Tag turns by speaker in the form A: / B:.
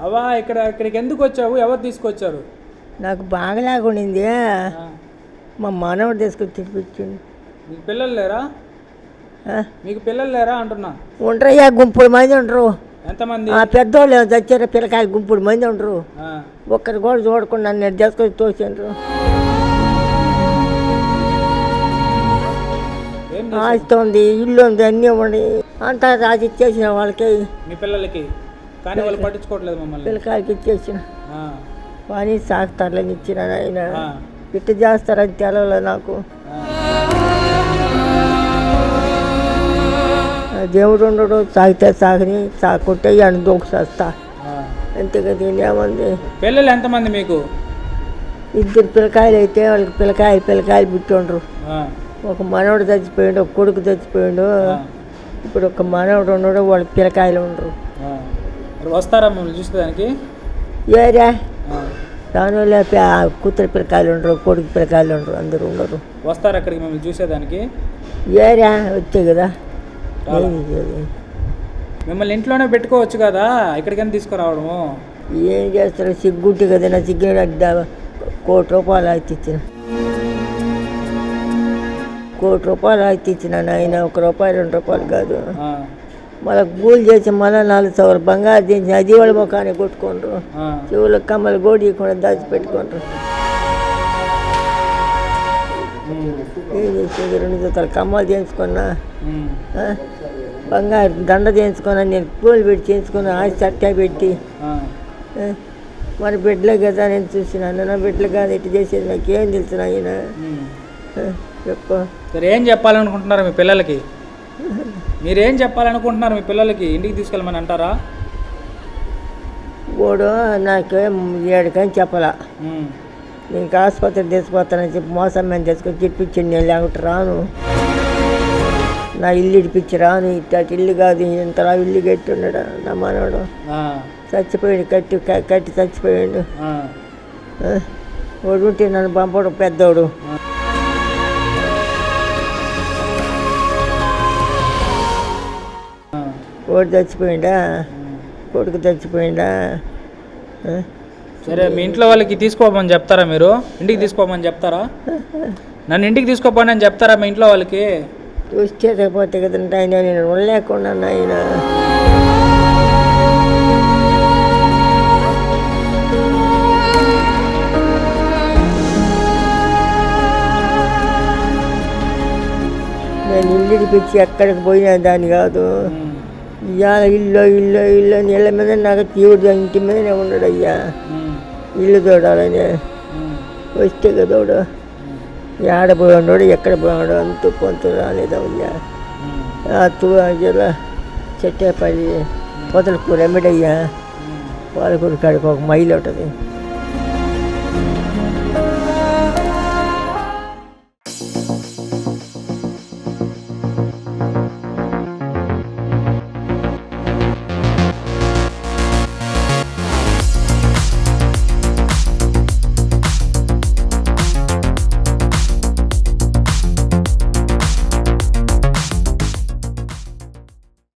A: అవా ఇక్కడ ఇక్కడికి ఎందుకు వచ్చావు? ఎవరు తీసుకొచ్చారు?
B: నాకు
A: ఆ.
B: మా మనవడు తీసుకొచ్చి తినిపించిండు
A: మీకు పిల్లలు లేరా? మీకు పిల్లలు లేరా అంటున్నా.
B: ఉండరయ్యా గుంపుడు మంది ఉండరు.
A: ఎంతమంది?
B: ఆ పెద్దోళ్ళు చచ్చారు పిల్లకాయలు గుంపుడు మంది ఉండరు. ఒక్కరు కూడా చూడకుండా నేను తీసుకొచ్చి తోసిండ్రు.
A: ఏం
B: ఆస్తి ఉంది ఇల్లు ఉంది అన్నీ ఉండి అంతా రాసి ఇచ్చేసిన వాళ్ళకి.
A: మీ పిల్లలకి? కానీ వాళ్ళు పట్టించుకోవట్లేదు మమ్మల్ని
B: పిల్లకాయలకి ఇచ్చేసిన. పని సాగుతారులని ఇచ్చిన ఆయన. ఇట్టు చేస్తారని తెలవలేదు నాకు దేవుడు ఉండడు సాగితే సాగని సాకుంటే అని దూకుసేస్తా. అంతేగా దీని ఏముంది
A: పిల్లలు ఎంతమంది మీకు
B: ఇద్దరు పిల్లకాయలు అయితే వాళ్ళకి పిల్లకాయలు పిల్లకాయలు పుట్టిండ్రు. ఒక మనవడు చచ్చిపోయిండు ఒక కొడుకు చచ్చిపోయిండు. ఇప్పుడు ఒక మనవడు ఉన్నాడు వాళ్ళకి పిల్లకాయలు ఉండరు.
A: మరి వస్తారా మమ్మల్ని చూసేదానికి
B: పి- ఆ కూతురు పిల్లకాయలు ఉండరు కొడుకు పిల్లకాయలు ఉండరు అందరూ ఉండరు.
A: వస్తారా అక్కడికి మమ్మల్ని చూసేదానికి
B: ఏరా వచ్చే కదా?
A: మిమ్మల్ని ఇంట్లోనే పెట్టుకోవచ్చు కదా ఇక్కడికైనా తీసుకురావడము.
B: ఏం చేస్తారు? సిగ్గుంటి కదా నా సిగ్గు కోటి రూపాయలు అయితే ఇచ్చిన. కోటి రూపాయలు అయితే ఇచ్చిన ఆయన ఒక రూపాయి రెండు రూపాయలు కాదు. మళ్ళీ గూలు చేసి మళ్ళీ నాలుగు సవరు బంగారు చేసి అది వాళ్ళ ముఖాన్ని కొట్టుకుంటారు
A: ఆ.
B: చెవులు కమ్మలు గోడి ఇవ్వకుండా దాచిపెట్టుకుంటారు. ఏం చేసేది రెండు జతలు కమ్మలు చేయించుకున్నా. ఆ? బంగారు దండ చేయించుకున్నా నేను పూలు పెట్టి చేయించుకున్నా ఆస్తి అట్టా పెట్టి
A: ఆ.
B: ఆ? మన బిడ్డలే కదా నేను చూసినాను నా బిడ్డలు కాదు ఇటు చేసేది నాకు ఏం తెలుసు ఆయన. చెప్పు
A: సరే ఏం చెప్పాలనుకుంటున్నారు మీ పిల్లలకి మీరేం చెప్పాలనుకుంటున్నారు మీ పిల్లలకి? ఇంటికి తీసుకెళ్ళమని అంటారా?
B: వాడు నాకేం ఏడుకని చెప్పాలా. నేను ఆసుపత్రి తీసుకుపోతానని చెప్పి మోసం మీద తీసుకొని చెప్పించింది నేను లేకపోతే రాను. నా ఇల్లు ఇడిపించి రాను. ఇట్ట ఇల్లు కాదు. ఇంతలా ఇల్లు కట్టి ఉన్నాడు నా మనవడు. చచ్చిపోయాడు. కట్టి కట్టి చచ్చిపోయాడు? వాడు ఉంటే నన్ను పంపడు పెద్దోడు. వాడు చచ్చిపోయిందా. కొడుకు చచ్చిపోయిందా?
A: సరే మీ ఇంట్లో వాళ్ళకి తీసుకోమని చెప్తారా మీరు? ఇంటికి తీసుకోమని చెప్తారా? నన్ను ఇంటికి తీసుకోపోని అని చెప్తారా మీ ఇంట్లో వాళ్ళకి?
B: చూస్తే పోతే కదంటే ఆయన నేను ఉండలేకుండా ఆయన నేను ఇల్లు ఇడిపించి ఎక్కడికి పోయినా దాన్ని కాదు.
A: ఉమ్.
B: ఇవాళ ఇల్లు ఇల్లు ఇల్లు అని ఇళ్ళ మీద నాకు తీవుడు ఇంటి మీదనే ఉన్నాడు అయ్యా
A: ఉమ్.
B: ఇల్లు చూడాలని
A: ఉమ్.
B: వస్తే కదోడు ఏడ పోయాడు ఎక్కడ పోయాడు అంతూ పొంతు రాలేదయ్యా
A: ఉమ్.
B: ఆ తూ ఇలా చెట్టేపల్లి పొదలకూర ఎమ్మిడయ్యా
A: ఉమ్.
B: పాలకూర కాడికి ఒక మైలు ఉంటుంది
A: ఉమ్.